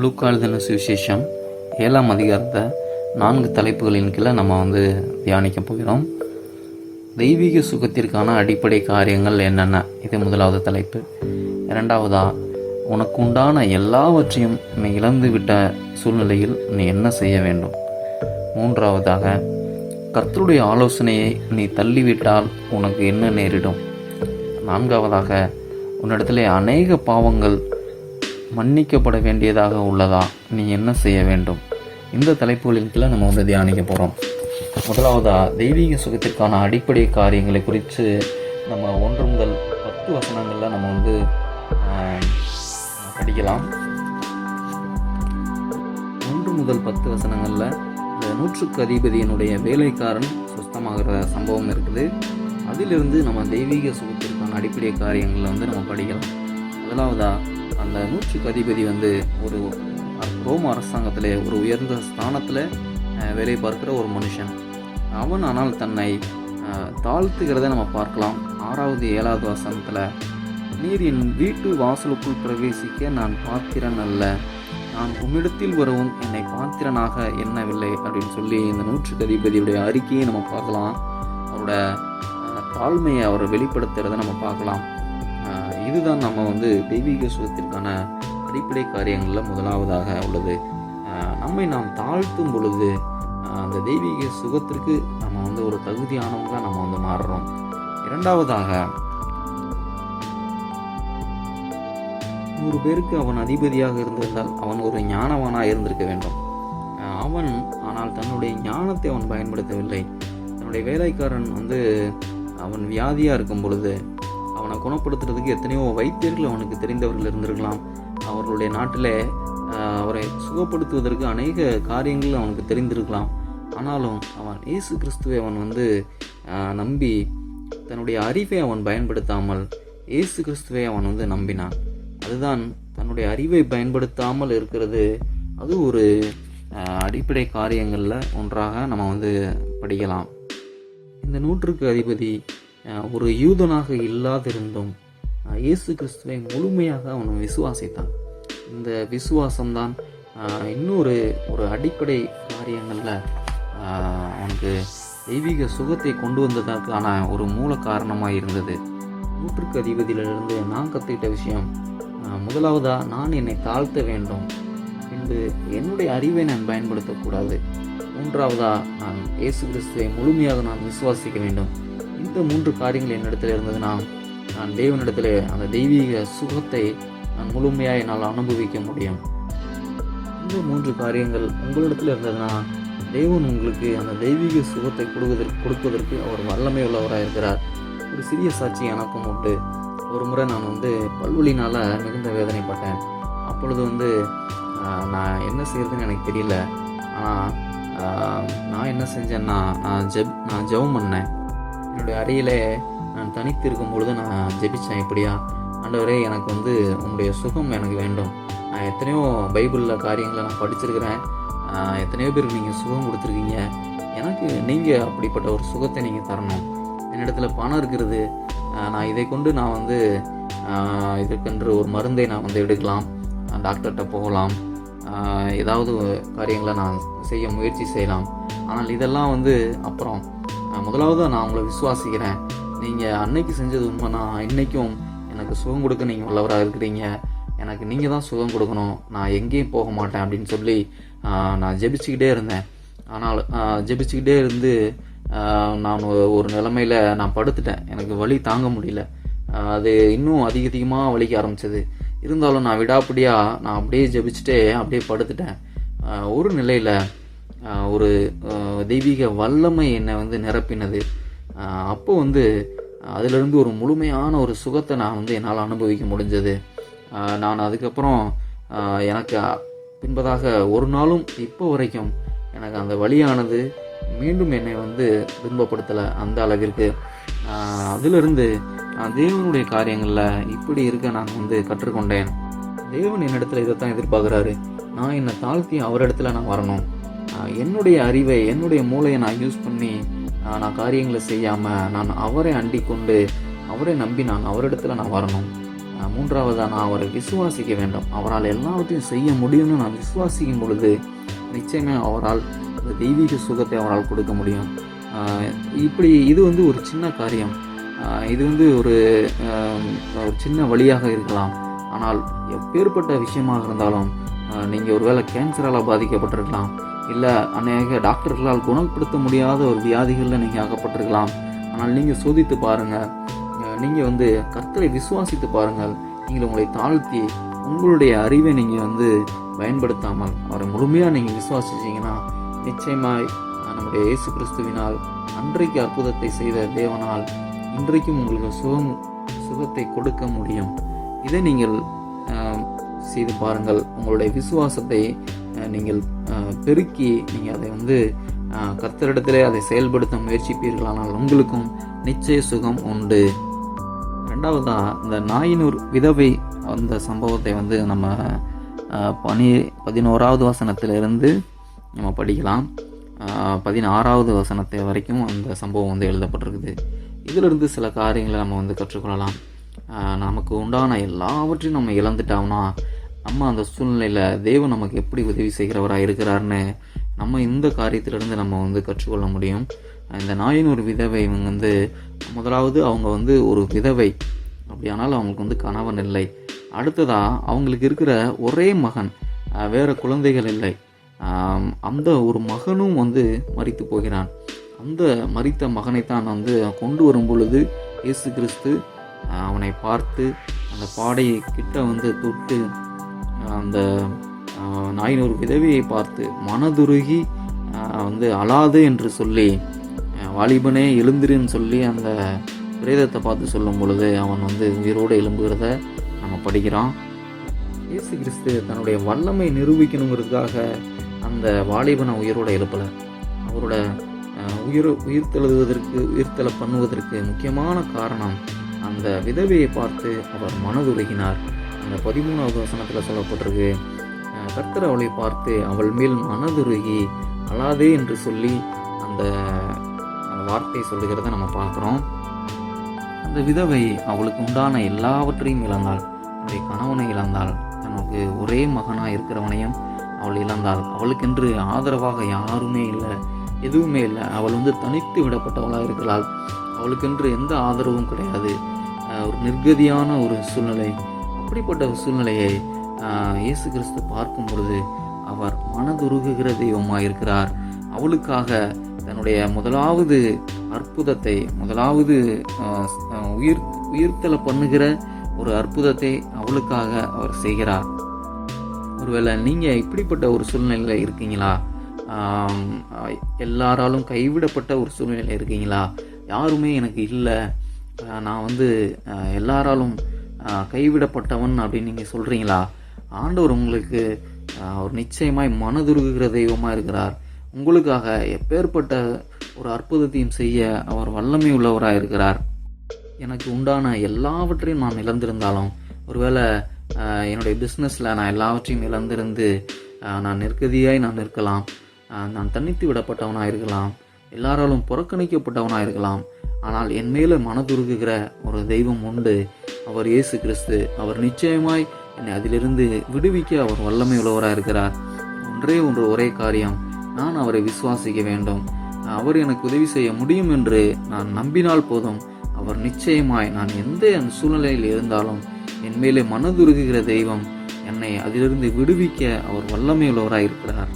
லூக்கா எழுதின சுவிசேஷம்? ஏழாம் அதிகாரத்தை நான்கு தலைப்புகளின் கீழே நம்ம வந்து தியானிக்க போகிறோம். தெய்வீக சுகத்திற்கான அடிப்படை காரியங்கள் என்னென்ன? இது முதலாவது தலைப்பு. இரண்டாவதா உனக்கு உண்டான எல்லாவற்றையும் நீ இழந்து விட்ட சூழ்நிலையில் நீ என்ன செய்ய வேண்டும்? மூன்றாவதாக கர்த்தருடைய ஆலோசனையை நீ தள்ளிவிட்டால் உனக்கு என்ன நேரிடும்? நான்காவதாக உன்னிடத்திலே அநேக பாவங்கள் மன்னிக்கப்பட வேண்டியதாக உள்ளதா? நீ என்ன செய்ய வேண்டும்? இந்த தலைப்புகளின் கீழே நம்ம வந்து தியானிக்க போகிறோம் முதலாவதாக தெய்வீக சுகத்திற்கான அடிப்படை காரியங்களை குறித்து நம்ம ஒன்று முதல் பத்து வசனங்களில் நம்ம வந்து படிக்கலாம். ஒன்று முதல் பத்து வசனங்களில் இந்த நூற்றுக்கு அதிபதியினுடைய வேலைக்காரன் சுத்தமாகிற சம்பவம் இருக்குது. அதிலிருந்து நம்ம தெய்வீக சுகத்திற்கான அடிப்படை காரியங்களை வந்து நம்ம படிக்கலாம். முதலாவதாக அந்த நூற்றுக்கு அதிபதி வந்து ஒரு ரோம அரசாங்கத்திலே ஒரு உயர்ந்த ஸ்தானத்தில் வேலை பார்க்கிற ஒரு மனுஷன். அவன் ஆனால் தன்னை தாழ்த்துகிறத நம்ம பார்க்கலாம். ஆறாவது ஏழாவது வசனத்தில் நீர் என் வீட்டு வாசலுக்குள் பிரவேசிக்க நான் பாத்திரன் அல்ல. நான் உம்மிடத்தில் வரவும் என்னை பாத்திரனாக எண்ணவில்லை. அப்படின்னு சொல்லி இந்த நூற்றுக்கு அதிபதியுடைய அறிக்கையை நம்ம பார்க்கலாம். அவரோட தாழ்மையை அவரை வெளிப்படுத்துறதை நம்ம பார்க்கலாம். இதுதான் நம்ம வந்து தெய்வீக சுகத்திற்கான அடிப்படை காரியங்களில் முதலாவதாக உள்ளது. நம்மை நாம் தாழ்த்தும் பொழுது அந்த தெய்வீக சுகத்திற்கு நம்ம வந்து ஒரு தகுதியானவங்க நம்ம வந்து மாறுறோம். இரண்டாவதாக நூறு பேருக்கு அவன் அதிபதியாக இருந்திருந்தால் அவன் ஒரு ஞானவனாக இருந்திருக்க வேண்டும். அவன் ஆனால் தன்னுடைய ஞானத்தை அவன் பயன்படுத்தவில்லை. தன்னுடைய வேலைக்காரன் வந்து அவன் வியாதியாக இருக்கும் பொழுது குணப்படுத்துறதுக்கு எத்தனையோ வைத்தியர்கள் அவனுக்கு தெரிந்தவர்கள் இருந்திருக்கலாம். அவர்களுடைய நாட்டில் அவரை சுகப்படுத்துவதற்கு அநேக காரியங்கள் அவனுக்கு தெரிந்திருக்கலாம். ஆனாலும் அவன் இயேசு கிறிஸ்துவை அவன் வந்து நம்பி தன்னுடைய அறிவை அவன் பயன்படுத்தாமல் இயேசு கிறிஸ்துவை அவன் வந்து நம்பினான். அதுதான் தன்னுடைய அறிவை பயன்படுத்தாமல் இருக்கிறது. அது ஒரு அடிப்படை காரியங்களில் ஒன்றாக நம்ம வந்து படிக்கலாம். இந்த நூற்றுக்கு அதிபதி ஒரு யூதனாக இல்லாதிருந்தும் இயேசு கிறிஸ்துவை முழுமையாக அவன் விசுவாசித்தான். இந்த விசுவாசம்தான் இன்னொரு ஒரு அடிப்படை காரியங்களில் அவனுக்கு தெய்வீக சுகத்தை கொண்டு வந்ததற்கான ஒரு மூல காரணமாக இருந்தது. நூற்றுக்கு அதிபதியிலிருந்து நான் கற்றுக்கிட்ட விஷயம் முதலாவதாக முதலாவதா நான் என்னை தாழ்த்த வேண்டும். பின்பு என்னுடைய அறிவை நான் பயன்படுத்தக்கூடாது. மூன்றாவதா நான் இயேசு கிறிஸ்துவை முழுமையாக நான் விசுவாசிக்க வேண்டும். இந்த மூன்று காரியங்கள் என்னிடத்தில் இருந்ததுன்னா நான் தேவனிடத்தில் அந்த தெய்வீக சுகத்தை நான் முழுமையாக என்னால் அனுபவிக்க முடியும். இந்த மூன்று காரியங்கள் உங்களிடத்தில் இருந்ததுன்னா தேவன் உங்களுக்கு அந்த தெய்வீக சுகத்தை கொடுவதற்கு கொடுப்பதற்கு அவர் வல்லமை உள்ளவராக இருக்கிறார். ஒரு சிறிய சாட்சி எனக்கும் உண்டு. ஒரு முறை நான் வந்து பல்வழினால் மிகுந்த வேதனைப்பட்டேன். அப்பொழுது வந்து நான் என்ன செய்யறதுன்னு எனக்கு தெரியல. ஆனால் நான் என்ன செஞ்சேன்னா நான் ஜெப் நான் ஜெபம் பண்ணேன். என்னுடைய அறையில் நான் தனித்து இருக்கும் பொழுது நான் ஜெபித்தேன் எப்படியா? ஆண்டவரே எனக்கு வந்து உங்களுடைய சுகம் எனக்கு வேண்டும். நான் எத்தனையோ பைபிளில் காரியங்களை நான் படிச்சிருக்கிறேன் எத்தனையோ பேருக்கு நீங்கள் சுகம் கொடுத்துருக்கீங்க. எனக்கு நீங்கள் அப்படிப்பட்ட ஒரு சுகத்தை நீங்கள் தரணும். என்னிடத்துல பணம் இருக்கிறது. நான் இதை கொண்டு நான் வந்து இதுக்கென்று இதற்கென்று ஒரு மருந்தை நான் வந்து எடுக்கலாம். டாக்டர்கிட்ட போகலாம். ஏதாவது காரியங்களை நான் செய்ய முயற்சி செய்யலாம். ஆனால் இதெல்லாம் வந்து அப்புறம் முதலாவது நான் உங்களை விசுவாசிக்கிறேன். நீங்கள் அன்னைக்கு செஞ்சது உண்மைனா இன்றைக்கும் எனக்கு சுகம் கொடுக்க நீங்கள் உள்ளவராக இருக்கிறீங்க. எனக்கு நீங்கள் தான் சுகம் கொடுக்கணும். நான் எங்கேயும் போக மாட்டேன் அப்படின்னு சொல்லி நான் ஜெபிச்சுக்கிட்டே இருந்தேன். ஆனால் ஜெபிச்சுக்கிட்டே இருந்து நான் ஒரு- நிலமையில் நான் படுத்துட்டேன். எனக்கு வலி தாங்க முடியல. அது இன்னும் அதிக அதிகமாக வலிக்க ஆரம்பிச்சது. இருந்தாலும் நான் விடாப்படியாக நான் அப்படியே ஜெபிச்சுட்டே அப்படியே படுத்துட்டேன். ஒரு நிலையில் ஒரு தெய்வீக வல்லமை என்னை வந்து நிரப்பினது. அப்போ வந்து அதிலிருந்து ஒரு முழுமையான ஒரு சுகத்தை நான் வந்து என்னால் அனுபவிக்க முடிஞ்சது. நான் அதுக்கப்புறம் எனக்கு பின்பதாக ஒரு நாளும் இப்போ வரைக்கும் எனக்கு அந்த வழியானது மீண்டும் என்னை வந்து துன்பப்படுத்தலை அந்த அளவிற்கு. அதிலிருந்து நான் தேவனுடைய காரியங்களில் இப்படி இருக்க நான் வந்து கற்றுக்கொண்டேன். தேவன் என்னிடத்துல இதைத்தான் எதிர்பார்க்குறாரு. நான் என்னை தாழ்த்தி அவரிடத்துல நான் வரணும். என்னுடைய அறிவை என்னுடைய மூளையை நான் யூஸ் பண்ணி நான் காரியங்களை செய்யாமல் நான் அவரை அண்டி கொண்டு அவரை நம்பி நான் அவரிடத்துல நான் வரணும். மூன்றாவதாக நான் அவரை விசுவாசிக்க வேண்டும். அவரால் எல்லாவற்றையும் செய்ய முடியும்னு நான் விசுவாசிக்கும் பொழுது நிச்சயமே அவரால் அந்த தெய்வீக சுகத்தை அவரால் கொடுக்க முடியும். இப்படி இது வந்து ஒரு சின்ன காரியம். இது வந்து ஒரு ஒரு சின்ன வழியாக இருக்கலாம். ஆனால் எப்பேற்பட்ட விஷயமாக இருந்தாலும் நீங்கள் ஒருவேளை கேன்சரால் பாதிக்கப்பட்டிருக்கலாம். இல்லை அநேக டாக்டர்களால் குணப்படுத்த முடியாத ஒரு வியாதிகளில் நீங்கள் அகப்பட்டிருக்கலாம் ஆனால் நீங்கள் சோதித்து பாருங்கள் நீங்கள் வந்து கர்த்தரை விசுவாசித்து பாருங்கள். நீங்கள் உங்களை தாழ்த்தி உங்களுடைய அறிவை நீங்கள் வந்து பயன்படுத்தாமல் அவரை முழுமையாக நீங்கள் விசுவாசிச்சீங்கன்னா நிச்சயமாய் நம்முடைய இயேசு கிறிஸ்துவினால் அன்றைக்கு அற்புதத்தை செய்த தேவனால் இன்றைக்கும் உங்களுக்கு சுகம் சுகத்தை கொடுக்க முடியும். இதை நீங்கள் செய்து பாருங்கள். உங்களுடைய விசுவாசத்தை நீங்கள் பெருக்கி நீங்கள் அதை வந்து கத்தரிடத்திலே அதை செயல்படுத்த முயற்சிப்பீர்களானால் உங்களுக்கும் நிச்சய சுகம் உண்டு. ரெண்டாவதாக இந்த நாயினூர் விதவை அந்த சம்பவத்தை வந்து நம்ம பனி பதினோராவது வசனத்திலிருந்து நம்ம படிக்கலாம். பதினாறாவது வசனத்தை வரைக்கும் அந்த சம்பவம் வந்து எழுதப்பட்டிருக்குது. இதிலிருந்து சில காரியங்களை நம்ம வந்து கற்றுக்கொள்ளலாம். நமக்கு உண்டான எல்லாவற்றையும் நம்ம இழந்துட்டோம்னா நம்ம அந்த சூழ்நிலையில் தேவன் நமக்கு எப்படி உதவி செய்கிறவராக இருக்கிறாருன்னு நம்ம இந்த காரியத்திலிருந்து நம்ம வந்து கற்றுக்கொள்ள முடியும். இந்த ஒரு விதவை இவங்க வந்து முதலாவது அவங்க வந்து ஒரு விதவை. அப்படியானால் அவங்களுக்கு வந்து கணவன் இல்லை. அடுத்ததாக அவங்களுக்கு இருக்கிற ஒரே மகன் வேறு குழந்தைகள் இல்லை. அந்த ஒரு மகனும் வந்து மறித்து போகிறான். அந்த மரித்த மகனைத்தான் வந்து கொண்டு வரும் பொழுது இயேசு கிறிஸ்து அவனை பார்த்து அந்த பாடையை கிட்ட வந்து தொட்டு அந்த நாயினூர் விதவையை பார்த்து மனதுருகி வந்து அழாது என்று சொல்லி வாலிபனே எழுந்திருன்னு சொல்லி அந்த பிரேதத்தை பார்த்து சொல்லும் பொழுது அவன் வந்து உயிரோடு எழும்புகிறத நம்ம படிக்கிறான் இயேசு கிறிஸ்து தன்னுடைய வல்லமை நிரூபிக்கணுங்கிறதுக்காக அந்த வாலிபனை உயிரோட எழுப்பலை. அவரோட உயிர் உயிர்த்தெழுவதற்கு உயிர்த்தெழ பண்ணுவதற்கு முக்கியமான காரணம் அந்த விதவையை பார்த்து அவர் மனதுருகினார். அந்த பதிமூணாவது வசனத்தில் சொல்லப்பட்டிருக்கு. கர்த்தர் அவளை பார்த்து அவள் மேல் மனதுருகி அழாதே என்று சொல்லி அந்த அந்த வார்த்தை சொல்லுகிறத நம்ம பார்க்குறோம். அந்த விதவை அவளுக்கு உண்டான எல்லாவற்றையும் இழந்தாள். தன்னுடைய கணவனை இழந்தாள். தனக்கு ஒரே மகனாக இருக்கிறவனையும் அவள் இழந்தாள். அவளுக்கென்று ஆதரவாக யாருமே இல்லை எதுவுமே இல்லை. அவள் வந்து தனித்து விடப்பட்டவளாக இருக்கிறாள். அவளுக்கென்று எந்த ஆதரவும் கிடையாது. ஒரு நிர்கதியான ஒரு சூழ்நிலை. அப்படிப்பட்ட ஒரு சூழ்நிலையை இயேசு கிறிஸ்து பார்க்கும் பொழுது அவர் மனதுருகுகிற தெய்வமாக இருக்கிறார் அவளுக்காக தன்னுடைய முதலாவது அற்புதத்தை முதலாவது உயிர் உயிர்த்தலை பண்ணுகிற ஒரு அற்புதத்தை அவளுக்காக அவர் செய்கிறார். ஒருவேளை நீங்கள் இப்படிப்பட்ட ஒரு சூழ்நிலையில் இருக்கீங்களா? எல்லாராலும் கைவிடப்பட்ட ஒரு சூழ்நிலையில் இருக்கீங்களா? யாருமே எனக்கு இல்லை. நான் வந்து எல்லாராலும் கைவிடப்பட்டவன் அப்படின்னு நீங்கள் சொல்கிறீங்களா ஆண்டவர் உங்களுக்கு அவர் நிச்சயமாய் மனதுருகுகிற தெய்வமாக இருக்கிறார். உங்களுக்காக எப்பேற்பட்ட ஒரு அற்புதத்தையும் செய்ய அவர் வல்லமை உள்ளவராக இருக்கிறார். எனக்கு உண்டான எல்லாவற்றையும் நான் இழந்திருந்தாலும் ஒருவேளை என்னுடைய பிஸ்னஸில் நான் எல்லாவற்றையும் இழந்திருந்து நான் நெருக்கதியாய் நான் இருக்கலாம். நான் தனித்து விடப்பட்டவனாக இருக்கலாம். எல்லாராலும் புறக்கணிக்கப்பட்டவனாக இருக்கலாம். ஆனால் என் மேலே மனதுருகுகிற ஒரு தெய்வம் உண்டு. அவர் இயேசு கிறிஸ்து. அவர் நிச்சயமாய் என்னை அதிலிருந்து விடுவிக்க அவர் வல்லமை உள்ளவராக இருக்கிறார். ஒன்றே ஒன்று ஒரே காரியம். நான் அவரை விசுவாசிக்க வேண்டும். அவர் எனக்கு உதவி செய்ய முடியும் என்று நான் நம்பினால் போதும். அவர் நிச்சயமாய் நான் எந்த அந்த சூழ்நிலையில் இருந்தாலும் என் மேலே மனதுருகுகிற தெய்வம் என்னை அதிலிருந்து விடுவிக்க அவர் வல்லமை உள்ளவராக இருக்கிறார்.